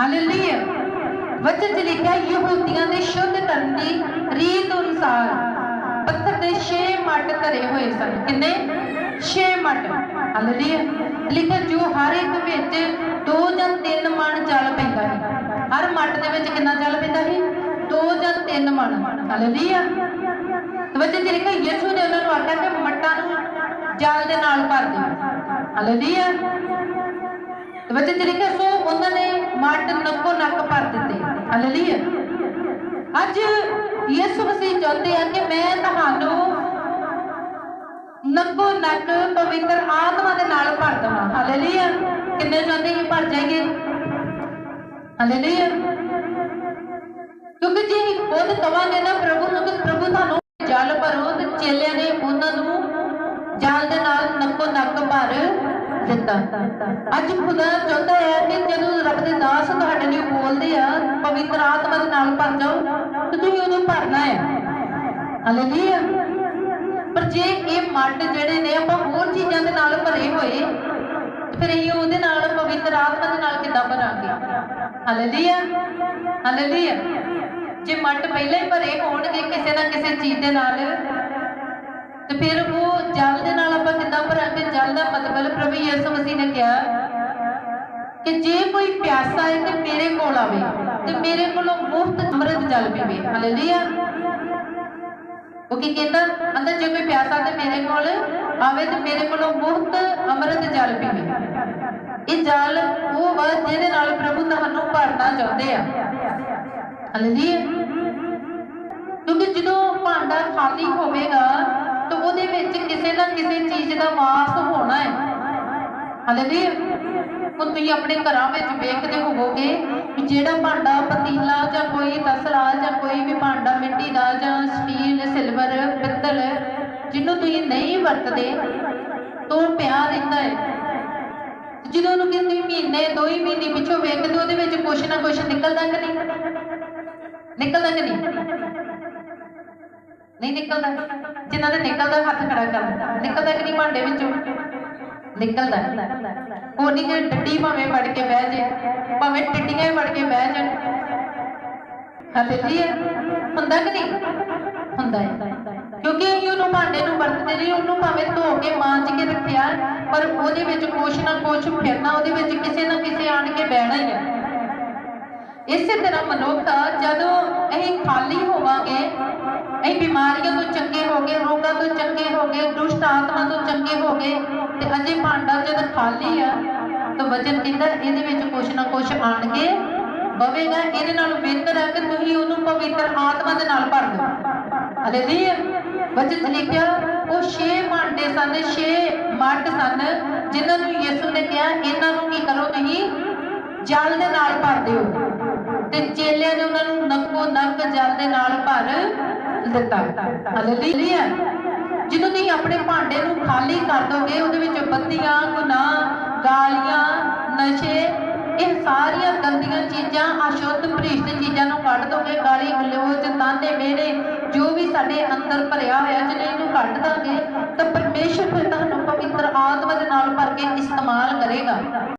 Hallelujah. ਵਚਨ ਚ ਲਿਖਿਆ, ਯਹੂਦੀਆਂ ਦੇ ਸ਼ੁੱਧ ਕਰਨ ਦੀ ਰੀਤ ਅਨੁਸਾਰ ਪੱਥਰ ਦੇ 6 ਮੱਟ ਧਰੇ ਹੋਏ ਸਨ। ਕਿੰਨੇ? 6 ਮੱਟ ਹਾਲੇਲੂਇਆ। ਲਿਖਿਆ, ਜੋ ਹਰ ਇੱਕ ਵਿੱਚ ਦੋ ਜਾਂ ਤਿੰਨ ਮਣ ਜਲ ਪੈਂਦਾ ਹੈ ਹਰ ਮੱਟ ਦੇ ਵਿੱਚ ਕਿੰਨਾ ਜਲ ਪੈਂਦਾ ਹੈ ਦੋ ਜਾਂ ਤਿੰਨ ਮਣ। ਹਾਲੇਲੂਇਆ। ਵਚਨ ਚ ਲਿਖਿਆ, ਯਿਸੂ ਨੇ ਉਹਨਾਂ ਨੂੰ ਆਖਿਆ ਕਿ ਮੱਟਾਂ ਨੂੰ ਜਲ ਦੇ ਨਾਲ ਭਰ ਦਿਓ। ਹਾਲੇਲੂਇਆ। ਤੇ ਵਚਨ ਚ ਸੋ ਉਹਨਾਂ ਨੇ ਮੱਟ ਨੱਕੋ ਨੱਕ ਭਰ ਦਿੱਤੇ। ਹਾਲੇਲੂਇਆ ਅੱਜ ਯਿਸੂ ਮਸੀਹ ਚਾਹੁੰਦੇ ਆ ਕਿ ਮੈਂ ਤੁਹਾਨੂੰ ਨੱਕੋ ਨੱਕ ਪਵਿੱਤਰ ਆਤਮਾ ਦੇ ਨਾਲ ਭਰ ਦਵਾਂ। ਹਾਲੇਲੂਇਆ ਕਿੰਨੇ ਚਾਹੁੰਦੇ ਇਹ ਭਰ ਜਾਈਏ? ਹਾਲੇਲੂਇਆ ਕਿਉਂਕਿ ਜੇ ਅਸੀਂ ਖੁਦ ਕਵਾਂਗੇ ਨਾ ਪ੍ਰਭੂ ਨੂੰ ਕਿ ਪ੍ਰਭੂ ਤੁਹਾਨੂੰ ਜਲ ਭਰੋ ਤੇ ਚੇਲਿਆਂ ਨੇ ਉਹਨਾਂ ਨੂੰ ਜਲ ਦੇ ਨਾਲ ਨੱਕੋ ਨੱਕ ਭਰ ਦਿੱਤਾ ਅੱਜ ਖੁਦਾ ਚਾਹੁੰਦਾ ਹੈ ਕਿ ਜਦੋਂ ਰੱਬ ਦੇ ਦਾਸ ਤੁਹਾਡੇ ਲਈ ਬੋਲਦੇ ਆ, ਪਵਿੱਤਰ ਆਤਮਾ ਦੇ ਨਾਲ ਭਰ ਜਾਓ, ਤੇ ਤੁਸੀਂ ਉਦੋਂ ਭਰਨਾ ਹੈ। ਹਾਲੇਲੂਇਆ ਪਰ ਜੇ ਇਹ ਮੱਟ ਜਿਹੜੇ ਨੇ, ਆਪਾਂ ਹੋਰ ਚੀਜ਼ਾਂ ਦੇ ਨਾਲ ਭਰੇ ਹੋਏ ਫਿਰ ਅਸੀਂ ਉਹਦੇ ਨਾਲ, ਪਵਿੱਤਰ ਆਤਮਾ ਦੇ ਨਾਲ ਕਿੱਦਾਂ ਭਰਾਂਗੇ? ਹਾਲੇਲੂਇਆ ਹਾਲੇਲੂਇਆ ਜੇ ਮੱਟ ਪਹਿਲਾਂ ਹੀ ਭਰੇ ਹੋਣਗੇ ਕਿਸੇ ਨਾ ਕਿਸੇ ਚੀਜ਼ ਦੇ ਨਾਲ, ਤੇ ਫਿਰ ਉਹ ਜਲ ਦੇ ਭਰਾਂਗੇ ਮਤਲਬ ਪ੍ਰਭੂ ਯਿਸੂ ਮਸੀਹ ਨੇ ਕਿਹਾ ਕਿ ਜੇ ਕੋਈ ਪਿਆਸਾ ਹੈ ਤੇ ਮੇਰੇ ਕੋਲ ਆਵੇ ਤੇ ਮੇਰੇ ਕੋਲੋਂ ਮੁਫਤ ਅੰਮ੍ਰਿਤ ਜਲ ਪੀਵੇ। ਹਾਲੇਲੂਇਆ ਉਹ ਕੀ ਕਹਿੰਦਾ? ਅੰਦਰ ਜੇ ਕੋਈ ਪਿਆਸਾ ਤੇ ਮੇਰੇ ਕੋਲ ਆਵੇ ਤੇ ਮੇਰੇ ਕੋਲੋਂ ਮੁਫਤ ਅੰਮ੍ਰਿਤ ਜਲ ਪੀਵੇ। ਇਹ ਜਲ ਉਹ ਵਾ ਜਿਹਦੇ ਨਾਲ ਪ੍ਰਭੂ ਤੁਹਾਨੂੰ ਭਰਨਾ ਚਾਹੁੰਦੇ ਆ। ਹਾਲੇਲੂਇਆ ਕਿਉਂਕਿ ਜਦੋਂ ਭਾਂਡਾ ਖਾਲੀ ਹੋਵੇ ਕਿਸੇ ਚੀਜ਼ ਦਾ ਵਾਸ ਹੋਣਾ ਹੈ। ਹਾਲੇਲੂਇਆ ਹੁਣ ਤੁਸੀਂ ਆਪਣੇ ਘਰਾਂ ਵਿੱਚ ਵੇਖਦੇ ਹੋਵੋਗੇ ਕਿ ਜਿਹੜਾ ਭਾਂਡਾ ਪਤੀਲਾ ਜਾਂ ਕੋਈ ਤਸਲਾ ਜਾਂ ਕੋਈ ਵੀ ਭਾਂਡਾ ਮਿੱਟੀ ਦਾ ਜਾਂ ਸਟੀਲ, ਸਿਲਵਰ, ਪਿੱਤਲ ਜਿਹਨੂੰ ਤੁਸੀਂ ਨਹੀਂ ਵਰਤਦੇ, ਤੋਂ ਪਿਆ ਰਹਿੰਦਾ ਹੈ। ਜਦੋਂ ਉਹਨੂੰ ਕਿ ਤੁਸੀਂ ਮਹੀਨੇ, ਦੋ ਹੀ ਮਹੀਨੇ ਪਿੱਛੋਂ ਵੇਖਦੇ, ਉਹਦੇ ਵਿੱਚ ਕੁਛ ਨਾ ਕੁਛ ਨਿਕਲਦਾ ਕਿ ਨਹੀਂ? ਨਿਕਲਦਾ ਕਿ ਨਹੀਂ? ਨਹੀਂ ਨਿਕਲਦਾ। ਜਿਨ੍ਹਾਂ ਦੇ ਨਿਕਲਦਾ ਹੱਥ ਖੜਾ ਕਰ। ਨਿਕਲਦਾ ਕਿ ਨਹੀਂ ਭਾਂਡੇ ਵਿੱਚੋਂ? ਨਿਕਲਦਾ। ਉਹ ਨਹੀਂ ਡੱਡੀ ਭਾਵੇਂ ਵੜ ਕੇ ਬਹਿ ਜੇ, ਭਾਵੇਂ ਟਿੱਡੀਆਂ ਹੀ ਕੇ ਬਹਿ ਜਾਣ। ਹਾਲੇਲੂਇਆ ਹੁੰਦਾ ਕਿ ਨਹੀਂ? ਹੁੰਦਾ ਹੈ। ਕਿਉਂਕਿ ਅਸੀਂ ਉਹਨੂੰ ਭਾਂਡੇ ਨੂੰ ਵਰਤਦੇ ਨਹੀਂ, ਉਹਨੂੰ ਭਾਵੇਂ ਧੋ ਕੇ ਮਾਂਜ ਕੇ ਰੱਖਿਆ, ਪਰ ਉਹਦੇ ਵਿੱਚ ਕੁਛ ਨਾ ਕੁਛ ਫਿਰਨਾ, ਉਹਦੇ ਵਿੱਚ ਕਿਸੇ ਨਾ ਕਿਸੇ ਆਣ ਕੇ ਬਹਿਣਾ ਹੀ ਹੈ ਇਸੇ ਤਰ੍ਹਾਂ ਮਨੁੱਖ ਜਦੋਂ ਅਸੀਂ ਖਾਲੀ ਹੋਵਾਂਗੇ ਅਸੀਂ ਬਿਮਾਰੀਆਂ ਤੋਂ ਚੰਗੇ ਹੋ ਗਏ, ਰੋਗਾਂ ਤੋਂ ਚੰਗੇ ਹੋ ਗਏ, ਦੁਸ਼ਟ ਆਤਮਾ ਤੋਂ ਚੰਗੇ ਹੋ ਗਏ ਤੇ ਅਜੇ ਭਾਂਡਾ ਜਦ ਖਾਲੀ ਆ, ਤਾਂ ਵਚਨ ਕਹਿੰਦਾ ਇਹਦੇ ਵਿੱਚ ਕੁਛ ਨਾ ਕੁਛ ਆਣ ਕੇ ਬਵੇਗਾ, ਇਹਦੇ ਨਾਲ ਬਿਹਤਰ ਹੈ ਕਿ ਤੁਸੀਂ ਉਹਨੂੰ ਪਵਿੱਤਰ ਆਤਮਾ ਦੇ ਨਾਲ ਭਰ ਦਿਓ। ਹਾਲੇਲੂਇਆ ਵਚਨ ਲਿਖਿਆ, ਉਹ ਛੇ ਭਾਂਡੇ ਸਨ, ਛੇ ਮੱਟ ਸਨ, ਜਿਨ੍ਹਾਂ ਨੂੰ ਯਿਸੂ ਨੇ ਕਿਹਾ, ਇਹਨਾਂ ਨੂੰ ਕੀ ਕਰੋ ਤੁਸੀਂ? ਜਲ ਦੇ ਨਾਲ ਭਰ ਦਿਓ। ਤੇ ਚੇਲਿਆਂ ਨੇ ਉਹਨਾਂ ਨੂੰ ਨੱਕੋ ਨੱਕ ਜਲ ਦੇ ਨਾਲ ਭਰ ਦਿੱਤਾ। ਹਾਲੇਲੂਇਆ ਜਦੋਂ ਤੁਸੀਂ ਆਪਣੇ ਭਾਂਡੇ ਨੂੰ ਖਾਲੀ ਕਰ ਦੋਗੇ, ਉਹਦੇ ਵਿੱਚ ਬੱਤੀਆਂ, ਗੁਨਾਹ, ਗਾਲੀਆਂ, ਨਸ਼ੇ, ਇਹ ਸਾਰੀਆਂ ਗੰਦੀਆਂ ਚੀਜ਼ਾਂ, ਅਸ਼ੁੱਧ ਭ੍ਰਿਸ਼ਟ ਚੀਜ਼ਾਂ ਨੂੰ ਕੱਢ ਦੋਗੇ, ਗਾਲੀ, ਗਲੋਚ ਤਾਨੇ ਮੇੜੇ, ਜੋ ਵੀ ਸਾਡੇ ਅੰਦਰ ਭਰਿਆ ਹੋਇਆ ਜੇ ਇਹਨੂੰ ਕੱਢ ਦਾਂਗੇ, ਤਾਂ ਪਰਮੇਸ਼ਰ ਫਿਰ ਤੁਹਾਨੂੰ ਪਵਿੱਤਰ ਆਤਮਾ ਦੇ ਨਾਲ ਭਰ ਕੇ ਇਸਤੇਮਾਲ ਕਰੇਗਾ।